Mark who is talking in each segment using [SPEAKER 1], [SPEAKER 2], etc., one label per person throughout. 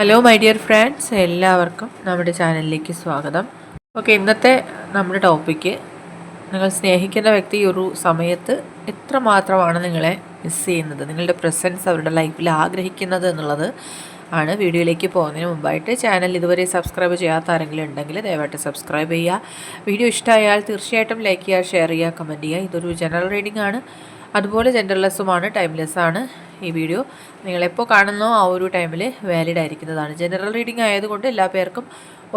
[SPEAKER 1] Hello my dear friends എല്ലാവർക്കും നമ്മുടെ ചാനലിലേക്ക് സ്വാഗതം. ഓക്കെ ഇന്നത്തെ നമ്മുടെ ടോപ്പിക്ക് നിങ്ങൾ സ്നേഹിക്കുന്ന വ്യക്തി ഒരു സമയത്ത് എത്ര മാത്രമാണ് നിങ്ങളെ മിസ് ചെയ്യുന്നത്? നിങ്ങളുടെ പ്രസൻസ് അവരുടെ ലൈഫിൽ ആഗ്രഹിക്കുന്നത് എന്നുള്ളത് ആണ് വീഡിയോയിലേക്ക് പോകുന്നതിന് മുമ്പായിട്ട്. ചാനൽ ഇതുവരെ സബ്സ്ക്രൈബ് ചെയ്യാത്ത ആരെങ്കിലും ഉണ്ടെങ്കിൽ ദയവായിട്ട് സബ്സ്ക്രൈബ് ചെയ്യുക. വീഡിയോ ഇഷ്ടമായാൽ തീർച്ചയായിട്ടും ലൈക്ക് ചെയ്യുക ഷെയർ ചെയ്യുക കമന്റ് ചെയ്യുക. ഇതൊരു ജനറൽ റീഡിംഗ് ആണ്. അതുപോലെ ജെൻഡർലെസ്സുമാണ് ടൈംലെസ്സാണ് ഈ വീഡിയോ നിങ്ങളെപ്പോൾ കാണുന്നോ ആ ഒരു ടൈമിൽ വാലിഡ് ആയിരിക്കുന്നതാണ്. ജനറൽ റീഡിംഗ് ആയതുകൊണ്ട് എല്ലാ പേർക്കും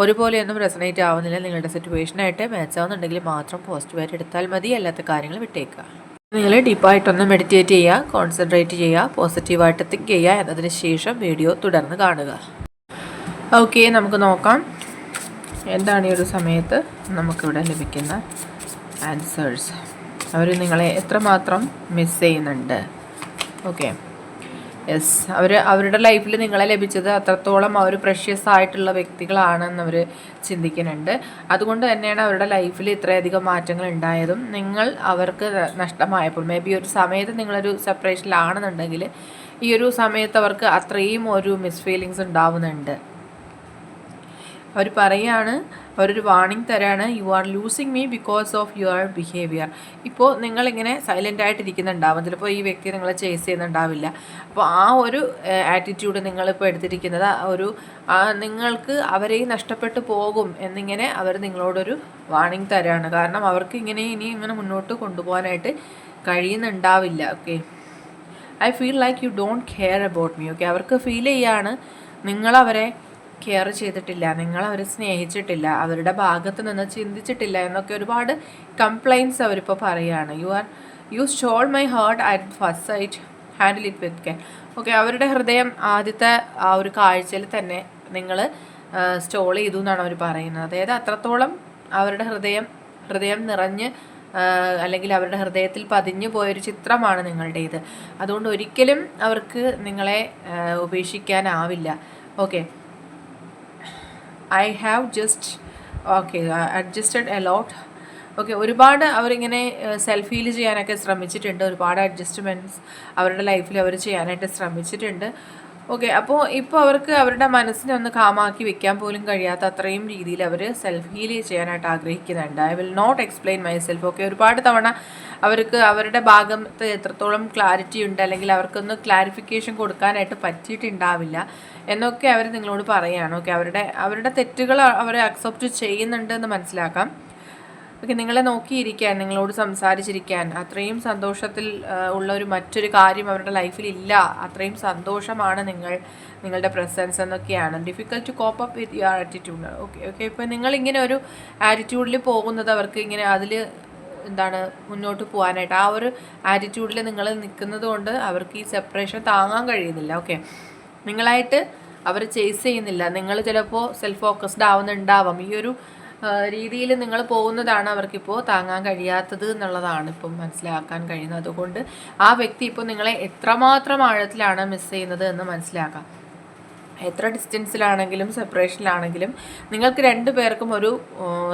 [SPEAKER 1] ഒരുപോലെയൊന്നും റെസനേറ്റ് ആവുന്നില്ല. നിങ്ങളുടെ സിറ്റുവേഷനായിട്ട് മാച്ച് ആവുന്നുണ്ടെങ്കിൽ മാത്രം പോസിറ്റീവായിട്ട് എടുത്താൽ മതി. അല്ലാത്ത കാര്യങ്ങൾ വിട്ടേക്കുക. നിങ്ങൾ ഡീപ്പായിട്ടൊന്ന് മെഡിറ്റേറ്റ് ചെയ്യുക കോൺസെൻട്രേറ്റ് ചെയ്യുക പോസിറ്റീവായിട്ട് തിങ്ക് ചെയ്യുക എന്നതിന് ശേഷം വീഡിയോ തുടർന്ന് കാണുക. ഓക്കെ നമുക്ക് നോക്കാം. എന്താണ് ഈ ഒരു സമയത്ത് നമുക്കിവിടെ ലഭിക്കുന്ന ആൻസേഴ്സ് അവർ നിങ്ങളെ എത്രമാത്രം മിസ് ചെയ്യുന്നുണ്ട്. ഓക്കെ യെസ് അവർ അവരുടെ ലൈഫിൽ നിങ്ങളെ ലഭിച്ചത് അത്രത്തോളം അവർ പ്രഷ്യസ് ആയിട്ടുള്ള വ്യക്തികളാണെന്ന് അവർ ചിന്തിക്കുന്നുണ്ട്. അതുകൊണ്ട് തന്നെയാണ് അവരുടെ ലൈഫിൽ ഇത്രയധികം മാറ്റങ്ങൾ ഉണ്ടായതും. നിങ്ങൾ അവർക്ക് നഷ്ടമായപ്പോൾ മേ ബി ഒരു സമയത്ത് നിങ്ങളൊരു സെപ്പറേഷനിലാണെന്നുണ്ടെങ്കിൽ ഈ ഒരു സമയത്ത് അവർക്ക് അത്രയും ഒരു മിസ് ഫീലിങ്സ് ഉണ്ടാവുന്നുണ്ട്. അവർ പറയാണ് അവരൊരു വാണിംഗ് തരാണ്. You are losing me because of your behaviour ഇപ്പോൾ നിങ്ങളിങ്ങനെ സൈലന്റ് ആയിട്ടിരിക്കുന്നുണ്ടാവും. ചിലപ്പോൾ ഈ വ്യക്തി നിങ്ങളെ ചേസ് ചെയ്യുന്നുണ്ടാവില്ല. അപ്പോൾ ആ ഒരു ആറ്റിറ്റ്യൂഡ് നിങ്ങളിപ്പോൾ എടുത്തിരിക്കുന്നത് ഒരു നിങ്ങൾക്ക് അവരെയും നഷ്ടപ്പെട്ടു പോകും എന്നിങ്ങനെ അവർ നിങ്ങളോടൊരു വാണിംഗ് തരാണ്. കാരണം അവർക്ക് ഇങ്ങനെ ഇനി ഇങ്ങനെ മുന്നോട്ട് കൊണ്ടുപോകാനായിട്ട് കഴിയുന്നുണ്ടാവില്ല. Okay I feel like you don't care about me okay അവർക്ക് ഫീൽ ചെയ്യാണ്. നിങ്ങളവരെ കെയർ ചെയ്തിട്ടില്ല നിങ്ങൾ അവരെ സ്നേഹിച്ചിട്ടില്ല അവരുടെ ഭാഗത്ത് നിന്ന് ചിന്തിച്ചിട്ടില്ല എന്നൊക്കെ ഒരുപാട് കംപ്ലൈന്റ്സ് അവരിപ്പോൾ പറയുകയാണ് you are you stole my heart at first sight handle it with care okay അവരുടെ ഹൃദയം ആദ്യത്തെ ആ ഒരു കാഴ്ചയിൽ തന്നെ നിങ്ങൾ സ്റ്റോൾ ചെയ്തു എന്നാണ് അവർ പറയുന്നത്. അതായത് അത്രത്തോളം അവരുടെ ഹൃദയം ഹൃദയം നിറഞ്ഞ് അല്ലെങ്കിൽ അവരുടെ ഹൃദയത്തിൽ പതിഞ്ഞു പോയൊരു ചിത്രമാണ് നിങ്ങളുടേത്. അതുകൊണ്ട് ഒരിക്കലും അവർക്ക് നിങ്ങളെ ഉപേക്ഷിക്കാനാവില്ല. Okay I have just okay adjusted a lot lot okay ഒരുപാട് അവരിങ്ങനെ സെൽഫ് ഹീൽ ചെയ്യാനൊക്കെ ശ്രമിച്ചിട്ടുണ്ട്. ഒരുപാട് അഡ്ജസ്റ്റ്മെന്റ്സ് അവരുടെ ലൈഫിൽ അവർ ചെയ്യാനായിട്ട് ശ്രമിച്ചിട്ടുണ്ട്. ഓക്കെ അപ്പോൾ ഇപ്പോൾ അവർക്ക് അവരുടെ മനസ്സിനെ ഒന്ന് കാമാക്കി വെക്കാൻ പോലും കഴിയാത്ത അത്രയും രീതിയിൽ അവർ സെൽഫ് ഹീൽ ചെയ്യാനായിട്ട് ആഗ്രഹിക്കുന്നുണ്ട്. I will not explain myself okay ഒരുപാട് തവണ അവർക്ക് അവരുടെ ഭാഗത്ത് എത്രത്തോളം ക്ലാരിറ്റി ഉണ്ട് അല്ലെങ്കിൽ അവർക്കൊന്ന് ക്ലാരിഫിക്കേഷൻ കൊടുക്കാനായിട്ട് പറ്റിയിട്ടുണ്ടാവില്ല എന്നൊക്കെ അവർ നിങ്ങളോട് പറയുകയാണ് ഓക്കെ അവരുടെ അവരുടെ തെറ്റുകൾ അവരെ അക്സെപ്റ്റ് ചെയ്യുന്നുണ്ട് എന്ന് മനസ്സിലാക്കാം. ഓക്കെ നിങ്ങളെ നോക്കിയിരിക്കാൻ നിങ്ങളോട് സംസാരിച്ചിരിക്കാൻ അത്രയും സന്തോഷത്തിൽ ഉള്ള ഒരു മറ്റൊരു കാര്യം അവരുടെ ലൈഫിൽ ഇല്ല. അത്രയും സന്തോഷമാണ് നിങ്ങൾ നിങ്ങളുടെ പ്രസൻസ് എന്നൊക്കെയാണ്. Difficult to cope up with your attitude okay okay ഇപ്പോൾ നിങ്ങളിങ്ങനെ ഒരു ആറ്റിറ്റ്യൂഡിൽ പോകുന്നത് അവർക്ക് ഇങ്ങനെ അതിൽ എന്താണ് മുന്നോട്ട് പോകാനായിട്ട് ആ ഒരു ആറ്റിറ്റ്യൂഡിൽ നിങ്ങൾ നിൽക്കുന്നത് കൊണ്ട് അവർക്ക് ഈ സെപ്പറേഷൻ താങ്ങാൻ കഴിയുന്നില്ല. ഓക്കെ നിങ്ങളായിട്ട് അവർ ചേസ് ചെയ്യുന്നില്ല. നിങ്ങൾ ചിലപ്പോൾ സെൽഫ് ഫോക്കസ്ഡ് ആവുന്നുണ്ടാവാം. ഈ ഒരു രീതിയിൽ നിങ്ങൾ പോകുന്നതാണ് അവർക്കിപ്പോൾ താങ്ങാൻ കഴിയാത്തത് എന്നുള്ളതാണ് ഇപ്പം മനസ്സിലാക്കാൻ കഴിയുന്നത്. അതുകൊണ്ട് ആ വ്യക്തി ഇപ്പോൾ നിങ്ങളെ എത്രമാത്രം ആഴത്തിലാണ് മിസ് ചെയ്യുന്നത് എന്ന് മനസ്സിലാക്കാം. എത്ര ഡിസ്റ്റൻസിലാണെങ്കിലും സെപ്പറേഷനിലാണെങ്കിലും നിങ്ങൾക്ക് രണ്ട് പേർക്കും ഒരു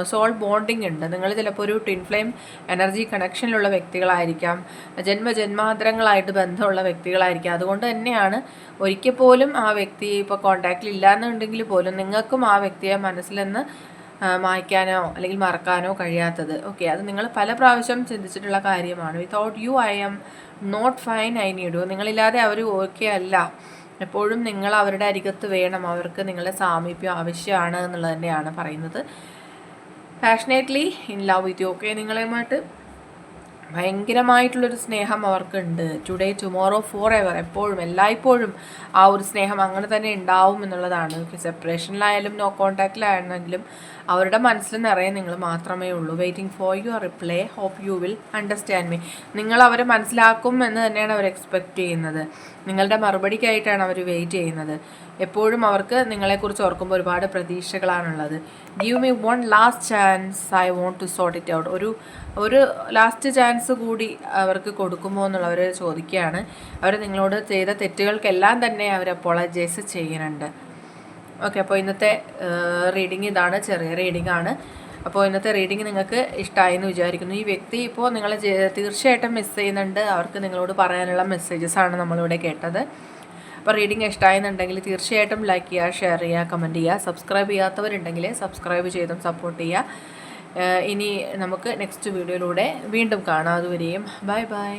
[SPEAKER 1] സോൾ ബോണ്ടിങ് ഉണ്ട്. നിങ്ങൾ ചിലപ്പോൾ ഒരു ട്വിൻ ഫ്ലെയിം എനർജി കണക്ഷനിലുള്ള വ്യക്തികളായിരിക്കാം. ജന്മജന്മാന്തരങ്ങളായിട്ട് ബന്ധമുള്ള വ്യക്തികളായിരിക്കാം. അതുകൊണ്ട് തന്നെയാണ് ഒരിക്കൽ പോലും ആ വ്യക്തി ഇപ്പോൾ കോണ്ടാക്റ്റിൽ ഇല്ലാന്നുണ്ടെങ്കിൽ പോലും നിങ്ങൾക്കും ആ വ്യക്തിയെ മനസ്സിൽ നിന്ന് മായ്ക്കാനോ അല്ലെങ്കിൽ മറക്കാനോ കഴിയാത്തത്. ഓക്കെ അത് നിങ്ങൾ പല പ്രാവശ്യം ചിന്തിച്ചിട്ടുള്ള കാര്യമാണ്. Without you I am not fine I need നിങ്ങളില്ലാതെ അവർ ഓക്കെ അല്ല. എപ്പോഴും നിങ്ങൾ അവരുടെ അരികത്ത് വേണം. അവർക്ക് നിങ്ങളുടെ സാമീപ്യം ആവശ്യമാണ് എന്നുള്ളത് തന്നെയാണ് പറയുന്നത്. Passionately in love with you okay നിങ്ങളുമായിട്ട് ഭയങ്കരമായിട്ടുള്ളൊരു സ്നേഹം അവർക്കുണ്ട്. ടുഡേ ടുമോറോ ഫോർ എവർ എപ്പോഴും എല്ലായ്പ്പോഴും ആ ഒരു സ്നേഹം അങ്ങനെ തന്നെ ഉണ്ടാവും എന്നുള്ളതാണ്. സെപ്പറേഷനിലായാലും നോ കോൺടാക്റ്റിലായിരുന്നെങ്കിലും അവരുടെ മനസ്സിൽ നിറയെ നിങ്ങൾ മാത്രമേ ഉള്ളൂ. Waiting for your reply hope you will understand me നിങ്ങൾ അവരെ മനസ്സിലാക്കും എന്ന് തന്നെയാണ് അവർ എക്സ്പെക്റ്റ് ചെയ്യുന്നത്. നിങ്ങളുടെ മറുപടിക്കായിട്ടാണ് അവർ വെയിറ്റ് ചെയ്യുന്നത്. എപ്പോഴും അവർക്ക് നിങ്ങളെക്കുറിച്ച് ഓർക്കുമ്പോൾ ഒരുപാട് പ്രതീക്ഷകളാണുള്ളത്. Give me one last chance I want to sort it out ഒരു ഒരു ലാസ്റ്റ് ചാൻസ് കൂടി അവർക്ക് കൊടുക്കുമോ എന്നുള്ളവർ ചോദിക്കുകയാണ്. അവർ നിങ്ങളോട് ചെയ്ത തെറ്റുകൾക്കെല്ലാം തന്നെ അവർ അപ്പോളജൈസ് ചെയ്യുന്നുണ്ട്. ഓക്കെ അപ്പോൾ ഇന്നത്തെ റീഡിംഗ് ഇതാണ് ചെറിയ റീഡിംഗ് ആണ്. അപ്പോൾ ഇന്നത്തെ റീഡിംഗ് നിങ്ങൾക്ക് ഇഷ്ടമായി എന്ന് വിചാരിക്കുന്നു. ഈ വ്യക്തി ഇപ്പോൾ നിങ്ങളെ തീർച്ചയായിട്ടും മിസ് ചെയ്യുന്നുണ്ട്. അവർക്ക് നിങ്ങളോട് പറയാനുള്ള മെസ്സേജസ് ആണ് നമ്മളിവിടെ കേട്ടത്. അപ്പോൾ റീഡിങ് ഇഷ്ടമായെന്നുണ്ടെങ്കിൽ തീർച്ചയായിട്ടും ലൈക്ക് ചെയ്യുക ഷെയർ ചെയ്യുക കമന്റ് ചെയ്യുക. സബ്സ്ക്രൈബ് ചെയ്യാത്തവരുണ്ടെങ്കിൽ സബ്സ്ക്രൈബ് ചെയ്തും സപ്പോർട്ട് ചെയ്യുക. ഇനി നമുക്ക് നെക്സ്റ്റ് വീഡിയോയിലൂടെ വീണ്ടും കാണാം. അതുവരെയും ബൈ ബൈ